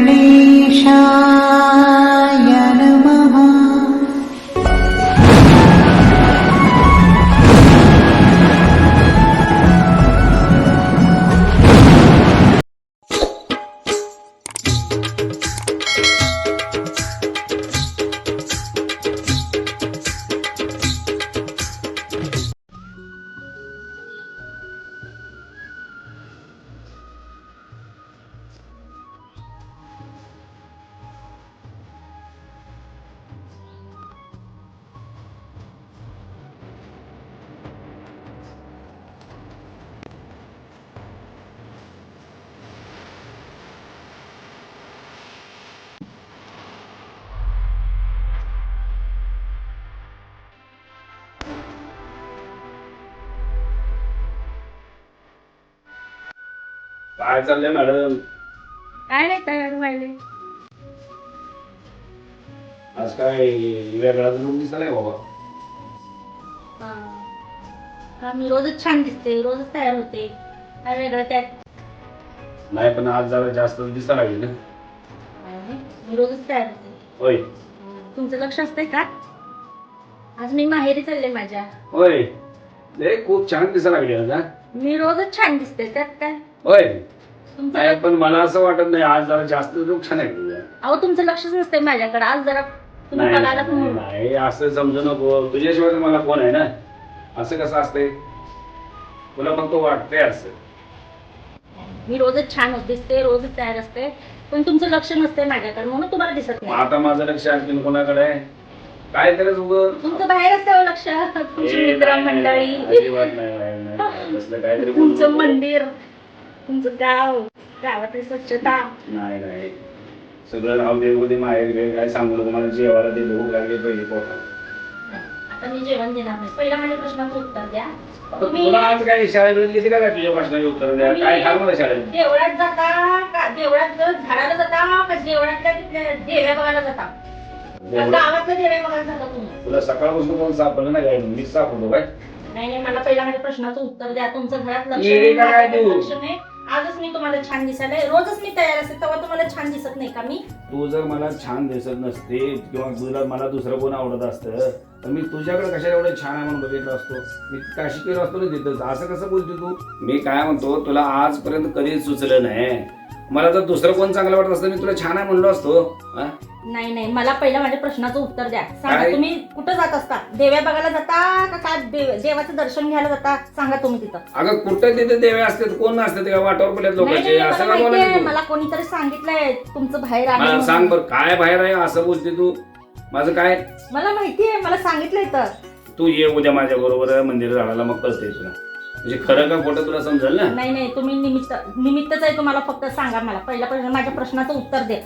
गणेशाय काय चाललंय मॅडम? काय नाही तयार व्हायले. आज काय वेगळा रूम दिसलाय बाबा? हा. मी रोजच छान दिसते रोजच तयार होते. काय वेगळं त्यात? नाही पण आज जरा जास्त दिसा लागली ना. मी रोजच तयार होते. होय. तुमचं लक्ष असतंय का? आज मी माहेरी चालले माझ्या. होय. लय खूप छान दिसा लागली हा? मी रोजच छान दिसते त्यात काय? होय. नाही पण मला असं वाटत नाही आज जरा जास्त छान आहे तुझं. अहो तुमचं लक्षच नसतंय माझ्याकडे. आज जरा तुम्ही नाही, बघायला नाही, म्हणून नाही असं समजू नको. तुझ्याशिवाय तर मला कोण आहे ना? असं कसं असतंय? तुला फक्त वाटतंय असं. मी रोजच छान दिसते रोजच तयार असते पण तुमचं लक्ष नसतंय माझ्याकडे म्हणून तुम्हाला दिसत मग नाही आता माझं लक्ष आणखीन कोणाकडे आहे? काय उगं? तुमचं बाहेर असतं लक्ष. तुमची मित्र मंडळी नाही, अजिबात नाही, नाही, नाही. तसलं काहीतरी बोलू तुमचं नको. मंदिर तुमचं गाव गावातली स्वच्छता. नाही नाही. सगळं राहू दे उद्या माहेर काय सांगू नको. मला जेवायला दे भूक लागली पहिली पोटात आता मी जेवण देणार नाही. पहिला माझ्या प्रश्नाचं उत्तर द्या. आता तुम्ही तुला आज काय शाळेत गेली का काय तुझ्या प्रश्नाचे उत्तर द्या? काय खाल मला शाळेत? देवळात जाता का? देवळात झाडाला जाता का? देवळातल्या तिथल्या देव्या बघायला जाता? का देवळात- गावातल्या देव्या बघायला जाता तुम्ही. तुला सकाळपासून कोण सापडलं नाही काय मीच सापडलो काय? नाही नाही मला पहिला माझ्या प्रश्नाचं उत्तर द्या. तुमचं घरात लक्ष येडी नाही, का काय माझ्याकडे तू? लक्ष नाही. आजच मी तुम्हाला छान दिसायला रोजच मी तयार असते तेव्हा तुम्हाला छान दिसत नाही का मी? तू जर मला छान दिसत नसते किंवा तुला मला दुसरं कोण आवडत असतं तर मी तुझ्याकडे कशाला एवढं छान आहे म्हणून बघितलं असतो? मी काशी केलं असतो ना तिथं. असं कसं बोलतो तू? मी काय म्हणतो तुला आजपर्यंत कधीच सुचलं नाही. मला जर दुसरं कोण चांगलं वाटत असतं मी तुला छान आहे म्हणलो असतो. हा? नाही नाही मला पहिला माझ्या प्रश्नाचं उत्तर द्या. सांगा काय? तुम्ही कुठं जात असता? देव्या बघायला जाता का काय? देव- देवाचं दर्शन घ्यायला जाता? सांगा तुम्ही तिथं. अगं कुठं तिथे देवे असतात कोण असतात का वाटावर पडल्यात नाही, लोकांचे. नाही, असं मला माहितीये, तू? कोणीतरी सांगितलंय तुमचं बाहेर मला आलं सांग. बरं काय बाहेर आहे असं बोलते तू? माझं काय? मला माहितीये मला सांगितलंय तर. तू ये उद्या माझ्या बरोबर मंदिर झाडाला मग कळतंय तुला. म्हणजे खरं का खोटं तुला समजेल ना? नाही नाही तुम्ही निमित्त निमित्तच आहे तुम्हाला फक्त सांगा मला. पहिला प्रश्न माझ्या प्रश्नाचं उत्तर दे.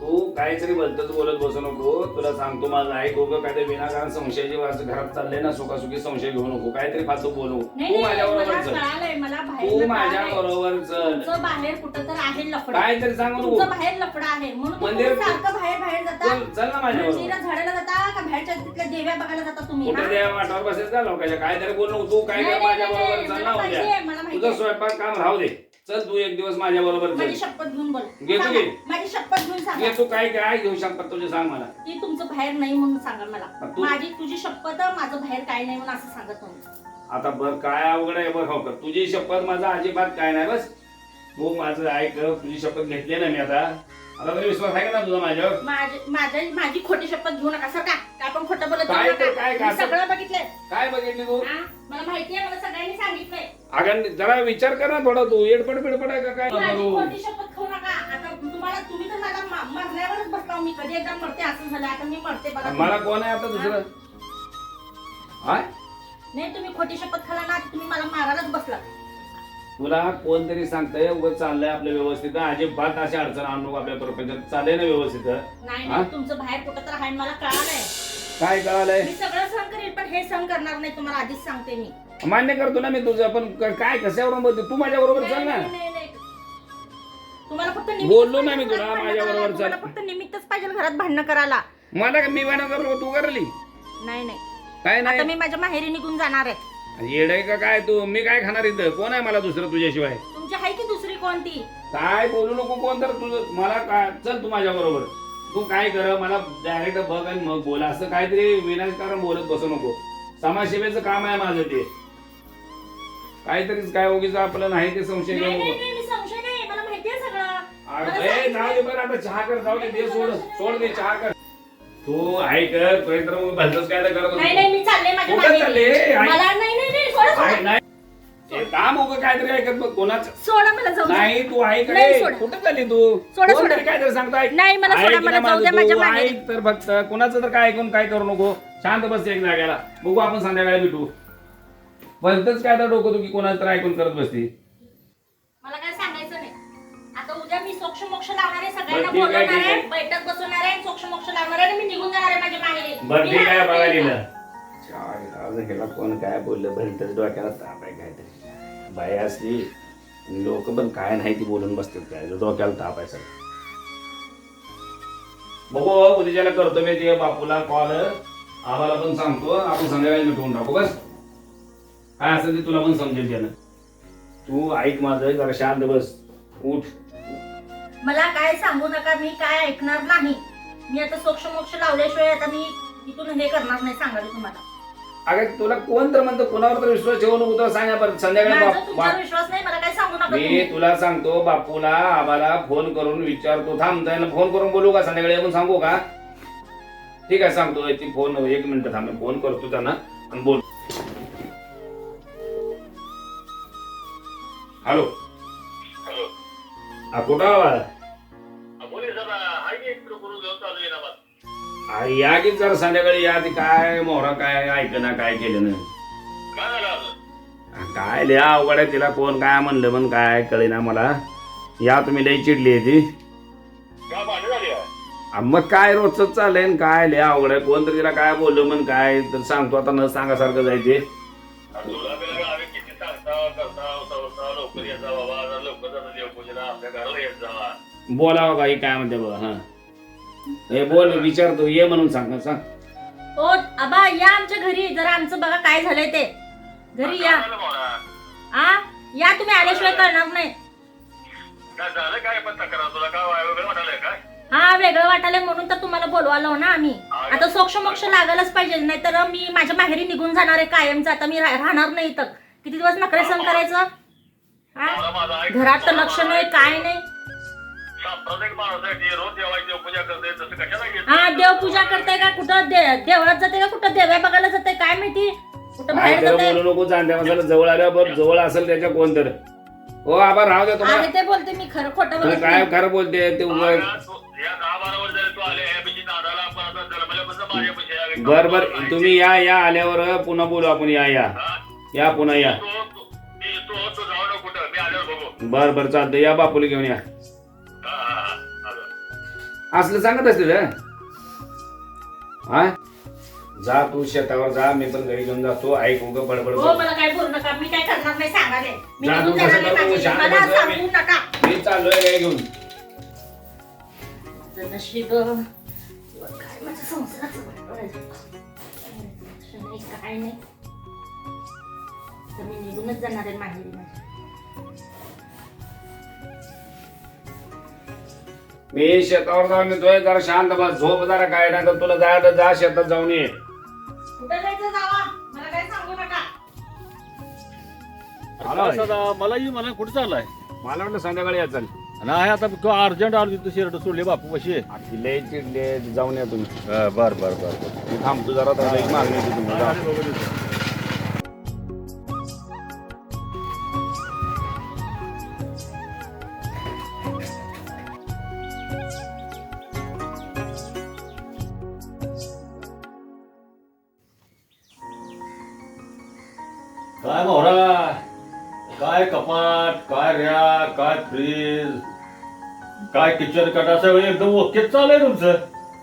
तू काहीतरी भलतच बोलत बसू नको. तुला सांगतो माझं ऐक उगं काय ते विनाकारण संशयाची वाज घरात चालले ना सुखासुखी संशय घेऊ नको. काहीतरी फालतू बोलू. नाही तू नाही, माझ्या मला बरोबर चल. कळालंय मला बाहेर तू. माझ्या बरोबर चल. तुमचं बाहेर कुठं तर आहे लफड. काहीतरी सांगू नको तुमचं बाहेर लफड आहे. म्हणून तुम्ही मंदिर- सारखं बाहेर बाहेर जाता? चल चल ना माझ्या बरोबर मंदिरात झाडाला जाता का बाहेरच्या तिथल्या देव्या बघायला जाता तुम्ही? कुठे हा? त्या वाटावर बसेल का लोकांच्या? काहीतरी बोल नको. तू काय नाही, कर नाही, माझ्या नाही, बरोबर चल ना माहितीये, उद्या. मला तुझं. स्वयंपाक काम राहू दे. चल तू एक दिवस माझ्या बरोबर माझी शपथ घेऊन बोल. घेतो सांगा. की? माझी शपथ घेऊन सांगा तू काय काय घेऊ शकतात तुझे सांग मला. की तुमचं बाहेर नाही म्हणून सांगा मला. तू- माझी तुझी शपथ माझं बाहेर काय नाही म्हणून असं सांगा तुम्ही आता बर काय अवघड आहे बरं हो का? तुझी शपथ माझा अजिबात काय नाही. बस. तू माझं ऐक तुझी शपथ घेतली ना मी आता. आता तरी विश्वास आहे का ना तुझा माझ्यावर? माझी माझी खोटी शपथ घेऊ नका सर का? काय पण खोटं बोलत काय जाऊ ते- नका. काय मी कसं- सगळं बघितलंय. काय बघितली तू? हा? मला माहितीये मला सगळ्यांनी सांगितलंय. अगं जरा विचार कर ना थोडा तू. एडपड बिडपड आहे का काय? माझी करू? खोटी शपथ खाऊ नका. आता तुम्हाला तुम्ही तर मला मा- मरण्यावरच बसला मी कधी एकदा मरते असं झालं. आता मी मरते बघा. मला कोण आहे आता दुसरं? हाय नाही तुम्ही खोटी शपथ खाला ना तुम्ही मला मारायलाच बसला. तुला कोणतरी सांगतंय उगाच चाललंय आपलं व्यवस्थित. अजिबात अशी अडचण आणू नको आपल्या प्रपंचात चाललंय ना व्यवस्थित? नाही हा? नाही तुमचं बाहेर कुठं तर आहे मला कळालंय. काय कळालंय? मी सगळं सहन करेल पण हे सहन करणार नाही तुम्हाला आधीच सांगते मी. मान्य करतो ना मी तुझं पण क- काय कशावरून बोलते? तू माझ्या बरोबर चल ना. नाही, नाही, नाही. तुम्हाला फक्त निमित्तच बोललो ना मी पाहिजे तुला, घरात माझ्या भांडण बरोबर करायला. चल. फक्त निमित्तच पाहिजे घरात भांडणं करायला. मला का मी करलो तू करली नाही नाही. काय आता नाही मी माझ्या माहेरी निघून जाणार आहे. येड आहे का काय तू? मी काय खाणार इथं? कोण आहे मला दुसरं तुझ्याशिवाय? तुमची आहे की दुसरी कोणती? काय बोलू नको कोण तर तुझं मला काय? चल तू माझ्या बरोबर. तू काय कर मला डायरेक्ट बघ आणि मग बोल. असं काहीतरी विनाकारण बोलत बसू नको. समाजसेवेचं काम आहे माझं ते. काहीतरीच काय उगीच आपलं नाही ते संशय घेऊ नाही नाही नको नाही, मी संशय नाही. मला माहितीये सगळं. मला अरे, ए, जाऊ दे बरं आता चहा कर जाऊ दे दे सोड सोड दे चहा कर. तू ऐक तू तर मग भलतच काय तर करत नाही नाही मी चालले माझ्या कुठं मागे. चालले? ऐक. मला नाही नाही नाही ऐक. नाही. काम उगं काहीतरी ऐकत बघ कोणाचं सोडा मला जाऊ द्या. नाही तू ऐक नाही, रे सोडा. कुठं चालली तू? सोडा, कोण सोडा. तरी काहीतरी सांगतो ऐक नाही, मला ऐक सोडा, ना मला जाऊ माझं तू, माझ्या मागे. ऐक तर फक्त कोणाचं तर काय ऐकून काय करू नको. शांत बस एक जागेला. बघू आपण संध्याकाळी भेटू. भलतच काय तर डोकं तू की कोणाचं तर ऐकून करत बसती. मला काय सांगायचं नाही. आता उद्या मी सोक्ष मोक्ष लावणार आहे सगळ्यांना बरं, ठीक आहे, बोलवणार ठीक आहे. आहे. बैठक बसवणार आहे सोक्ष मोक्ष लावणार आहे आणि मी निघून जाणार आहे माझ्या माहेरी बरं मी ठीक आहे राहणार बघा इथं. ह्याला कोण काय बोललं? भलतच डोक्याला ताप आहे काहीतरी. बाई असली लोक पण काय नाही ती बोलून बसतात काय? डोक्याला ताप आहे सगळं. बघू उद्याच्याला करतो मी ते बापूला कॉल आम्हाला पण सांगतो. आपण संध्याकाळी मिटवून टाकू बस. काय असेल ते तुला पण समजेल त्यानं. तू ऐक माझं जरा शांत बस. उठ. मला काय सांगू नका मी काय ऐकणार नाही. मी आता सोक्ष मोक्ष लावल्याशिवाय आता मी इथून हे करणार नाही सांगायला तुम्हाला. अगं तुला कोण तर म्हणतो कोणावर तर विश्वास ठेवू नको तुला सांगा बरं संध्याकाळी माझा बाप- तुमच्यावर बाप- विश्वास नाही मला काय सांगू नका मी तुम्ही. तुला सांगतो बापूला आम्हाला फोन करून विचारतो थांब त्याला फोन करून बोलू का संध्याकाळी? आपण सांगू का? ठीक आहे सांगतो ती फोन एक मिनिट थांब मी फोन करतो त्यांना आणि बोल हॅलो? हॅलो? हा, कुठं आवाज आ, या की जरा संध्याकाळी या ती काय मोहरा काय ऐकना काय केलं ना काय झालं अजून? काय लिहा अवघड आहे तिला कोण काय म्हणलं पण काय कळेना मला. या तुम्ही लई चिडली आहे ती. का भांडण झाली आहे? आ, मग काय रोजच चाललंय आणि काय लिहा अवघड आहे. कोण तर तिला काय बोललं म्हण काय तर सांगतो आता न सांगासारखं जायचे आणि तुला बिला आम्ही किती सांगता करता उता लवकर येत जा बाबा जरा लवकर जाता देवपूजेला आपल्या घराला येत जा. बोलावं काही काय म्हणते बघा हा. हे बोल विचारतो ये म्हणून सांग सांग. हो आबा या आमच्या घरी. जरा आमचं बघा काय झालंय ते. घरी या? आ? या तुम्ही आल्याशिवाय कळणार नाही. काय झालं काय पण तक्रार? तुला काय वेगळं वाटायलंय काय? हा वेगळं वाटायला म्हणून तर तुम्हाला बोलवालो ना आम्ही. आता सोक्ष मोक्ष लागायलाच पाहिजे. नाहीतर मी माझ्या माहेरी निघून जाणार आहे कायमचं. आता मी रा- राहणार नाही इथं. किती दिवस नखरे सहन करायचं हा. घरात तर लक्ष नाही काय नाही. सांप्रदायिक माणूस आहे ती रोज देवाची देवपूजा करते तसं कशाला घेत हा देवपूजा करते का? कुठं दे- देवळात जाते का? कुठं देव्या बघायला जाते? काय माहिती? कुठं काय बाहेर तर जाते? बोलू नको जाणत्या जवळ आल्यावर बरं जवळ असेल त्याच्या कोण तर. हो आबा राहू दे तुम्हाला. अरे ते बोलते मी खरं खोटं बोलत काय नाही. खरं बोलते ते उगाच- या दहा बारा वर्ष झाले तू आले ह्या पैकी दादाला आपण आता जन्मल्यापासून माझ्या पैसे बर बर. तुम्ही या या आल्यावर पुन्हा बोलू आपण या या. या पुन्हा या. तू तू- मी तू तू जाऊ नको कुठं? मी आल्यावर बघू. बर बर चालतं या बापूला घेऊन या. असलं सांगत असतील हं? हा जा तू शेतावर जा मी पण घरी घेऊन जातो. ऐक उग बडबड हो. मला काय बोलू नका. मी काय करणार नाही सांगा रे मी जा, निघून तू जाणार नाही करू? माझ्या- शांत मला बस, सांगू मी- नका. मी चाललोय गाय घेऊन. नशीब काय माझ्या संसाराचं काय नाही. तर मी निघूनच जाणार आहे माहेरी मी शेतावर जाऊन येतोय जरा शांत बस. झोप जरा काय नाही तर तुला जायला जा शेतात जाऊन ये. कुठं जायचं जावा? मला काय सांगू नका. सदा मला ही मला कुठे चाललाय? मला वाटलं संध्याकाळी या चल नाही आता तो अर्जंट आलो तू शर्ट सोडले बापू कशी लय चिडले जाऊन या तुम्ही. बर बर बर बर. मी थांबतो जरा तर एक मागणी होती तुम्ही जा. काय मोहरा काय कपाट काय रॅक काय फ्रीज काय किचन कटा सगळं एकदम ओकेच चालू आहे तुमचं.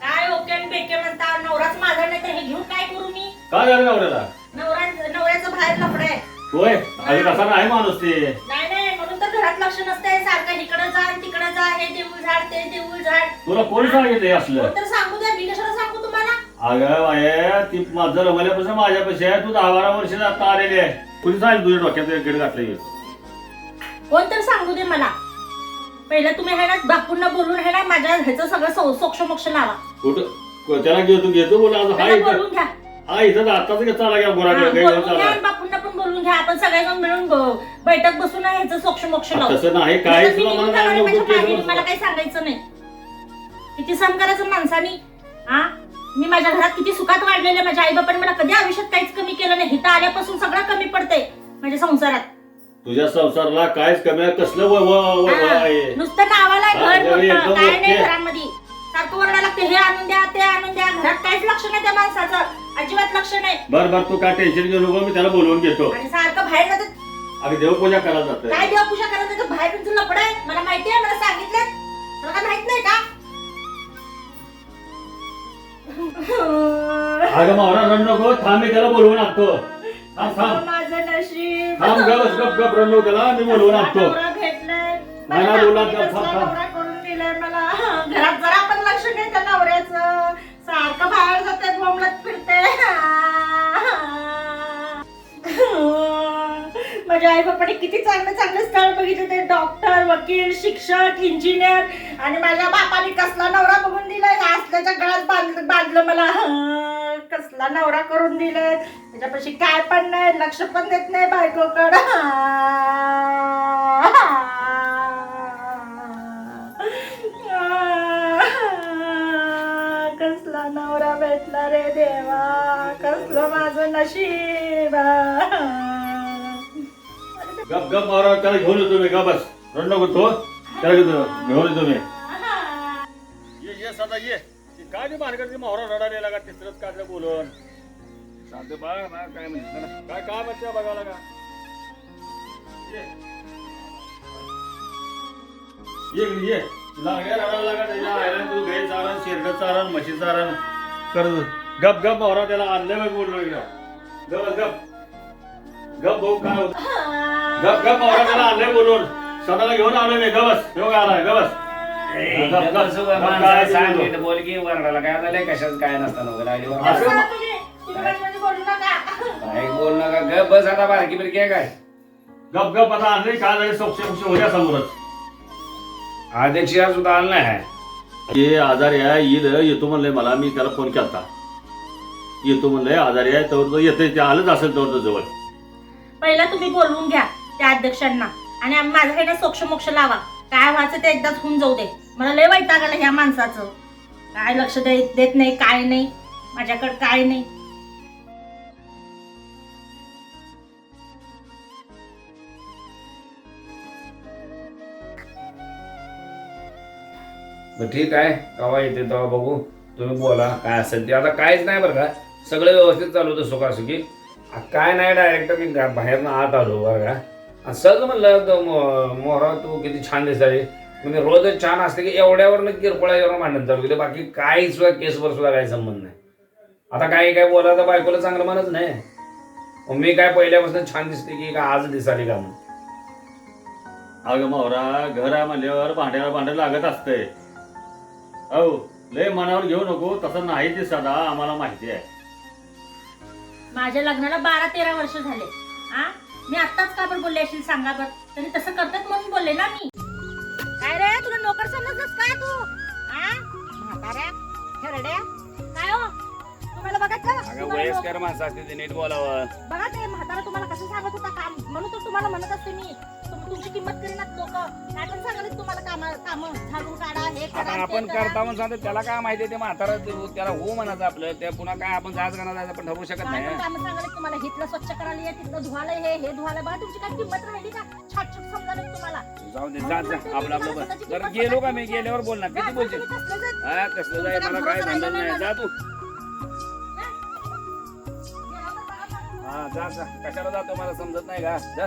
काय ओके आणि बेके म्हणता? नवराच माझा नाही तर हे घेऊन काय करू मी? काय झालं नवऱ्याला? नवरा नवऱ्याचं बाहेर लफड आहे. होय? अरे कसा नाही माणूस ते? नाही नाही म्हणून तर घरात लक्ष नसतंय. सारखं इकडं जा आणि तिकडं जा. हे देऊळ झाड ते देऊळ झाड. तुला कोण सांगितलं हे असलं? कोण तर सांगू द्या. मी कशाला सांगू तुम्हाला? अगं बाय ती माझं रमल्यापासून माझ्यापाशी आहे. तू दहा बारा वर्ष आता आलेली आहे. कुणी सांगितलं तुझ्या डोक्यात गेड घातलं हे? कोण तर सांगू दे मला. पहिलं तुम्ही आहे ना बापूंना बोलून आहे ना माझ्या ह्याचं सगळं सोक्ष मोक्ष लावा. कुठं? त्याला घेतो घेतो बोला आज हा त्याला इथं बोलून घ्या. हा इथं आताच चाला घ्या हा, बोलून आणि बापूंना पण बोलून घ्या. आपण सगळेजण मिळून ब- बैठक बसून आहे ह्याचं सोक्ष मोक्ष लावू. तसं नाही. काय मी तुला निघून मला जाणार आहे माझ्या मला काही सांगायचं नाही. किती सम करायचं माणसानी? हा? मी माझ्या घरात किती सुखात वाढलेले माझ्या आई बापाने मला कधी आयुष्यात काहीच कमी केलं नाही. इथं आल्यापासून सगळं कमी पडते माझ्या संसारात. तुझ्या संसाराला कायच कमी आहे कसलं व- व- व- व हा, आहे? नुसतं नावाला हा, घर जरी मोठं, एकदम काय नाही ओके. घरामध्ये. सारखं ओरडा लागते हे आणून द्या ते आणून द्या. घरात काहीच लक्ष नाही त्या माणसाचं. अजिबात लक्ष नाही. बर बर तू काय टेन्शन घेऊ नको मी त्याला बोलवून घेतो. आणि सारखं बाहेर जातात अगदी देवपूजा करायला जात काय देवपूजा करायचं तर बाहेर तुमचं लपड आहे? मला माहिती आहे मला सांगितलं मला काय माहीत नाही का? अगं मावरा रड नको. थांब मी त्याला बोलवून आणतो. थांब थांब. माझं नशीब. थांब गप गप गप रड नको त्याला. मी बोलवून आणतो. नवरा भेटलाय. नाही, नाही, बोला, थांब, थांब, थांब. नवरा करून दिलाय मला. घरात जरा पण लक्ष नाही त्या नवऱ्याचं. सारखं बाहेर जाते बोंबलत फिरते माझ्या आई बापाने किती चांगले चांगले स्थळ बघितले ते. डॉक्टर वकील शिक्षक इंजिनियर आणि माझ्या बापाने कसला नवरा बघून असल्याच्या गळ्यात बांधलं बांधलं मला. हं, कसला नवरा करून दिलाय. त्याच्यापाशी काय पण नाही लक्ष पण देत नाही बायकोकडं. कसला नवरा भेटला रे देवा. कसलं माझं नशीब. गप गप मारा त्याला घेऊन येतो मी. गप बस. रड नको तो. त्याला घेतो घेऊन येतो मी. ये ती काय ती भानगड ती मावरा रडायला लागा तिसरंच काढलं बोलून. साधे बा ना काय म्हणते? ना काय काय बच्चा बघायला का? ये. ये इकडे ये. लागल्या रडायला लागा त्याच्या आयरन तू गाई चारण शेरड चारण म्हशी चारण. कर गप गप मावरा त्याला आणलंय बघ बोललो इकडं गप गप गप. भाऊ काय होत? गप गप मावरा त्याला आणलंय बोलून. सदाला घेऊन आलो मी. गबस घेऊन आलाय. गबस काय सांग बोलतो? नीट बोल की वरडाला काय झालंय कशाच काय नसताना वगैरे आली वर. असं मा- बोलू नका. काय बोल नका ग बस आता बारकी बिरकी आहे काय? गप गप आता आणले काय झाले सोक्ष सोक्ष होत्या समोरच. अध्यक्ष सुद्धा आला नाही ते आजारी आहे येईल येतो म्हणलंय मला मी त्याला फोन केला येतो म्हणलंय आजारी आहे तर येते ते आलंच असेल तर जवळ. पहिला तुम्ही बोलवून घ्या त्या अध्यक्षांना. आणि आम- माझं काही सोक्ष मोक्ष लावा. काय व्हायचं ते एकदाच होऊन जाऊ दे. मला लय वैताग आला ह्या माणसाचं. काय लक्ष दे- देत नाही काय नाही माझ्याकडे काय नाही. बरं ठीक आहे. केव्हा येते तेव्हा बघू. तुम्ही बोला काय असेल ते. आता काहीच नाही बरं का. सगळं व्यवस्थित चालू होतं सुखासुखी. आ, काय नाही डायरेक्ट मी बाहेरनं आत आलो बरं का सहज म्हणलं तो मो- मोहरा तू किती छान दिसायली म्हणजे रोजच छान असते की एवढ्यावर किरकोळावर मांडत चालू केलं. बाकी काही सुद्धा केसवर सुद्धा काही संबंध नाही. आता काही काय बोलायचं बायकोला चांगलं म्हणत नाही. मी काय पहिल्यापासून छान दिसते की का आज दिसाली का म्हणून? अगं मावरा घर आहे म्हणल्यावर भांड्याला भांडं लागत असतंय हो लय मनावर घेऊ नको तसं नाही ते सदा आम्हाला माहिती आहे. माझ्या लग्नाला बारा तेरा वर्ष झाले. हा मी आत्ताच का बरं बोलले असेल सांगा बरं. त्यांनी तसं करतात म्हणून बोलले ना मी. काय रे तुला नोकर समजलंस काय तू? हा म्हाताऱ्या खेरड्या काय हो? तुम्हाला बघा का? अगं तुम्हाला नोकर- वयस्कर माणसं असते ते नीट बोलावं. बघा ते म्हातारा तुम्हाला कसं सांगत होता काम. म्हणून तर तुम्हाला म्हणत असते मी. तुमची किंमत करीनात लोक. पण तुम्हाला काम काम झाडून काढा हे करा ते आपण करा. करता म्हणून सांगतो त्याला काय माहिती ते म्हातारा ते- त्याला हो म्हणायचं आपलं ते पुन्हा काय आपण जायचं का नाही जायचं आपण ठरवू शकत नाही पण कामं तुम्हाला हिथलं स्वच्छ करायला ये तिथलं धुवायला हे हे धुवायला. बघा तुमची काय किंमत राहिली का? छाट छाट समजाले तुम्हाला. जाऊ दे जा जा आपलं आपलं बस. जर गेलो का मी? गेल्यावर बोलणार किती बोलशील? हा कसलं जाय मला काय भांडण नाही जा तू. हा जा जा. कशाला जातो मला समजत नाही का? जा.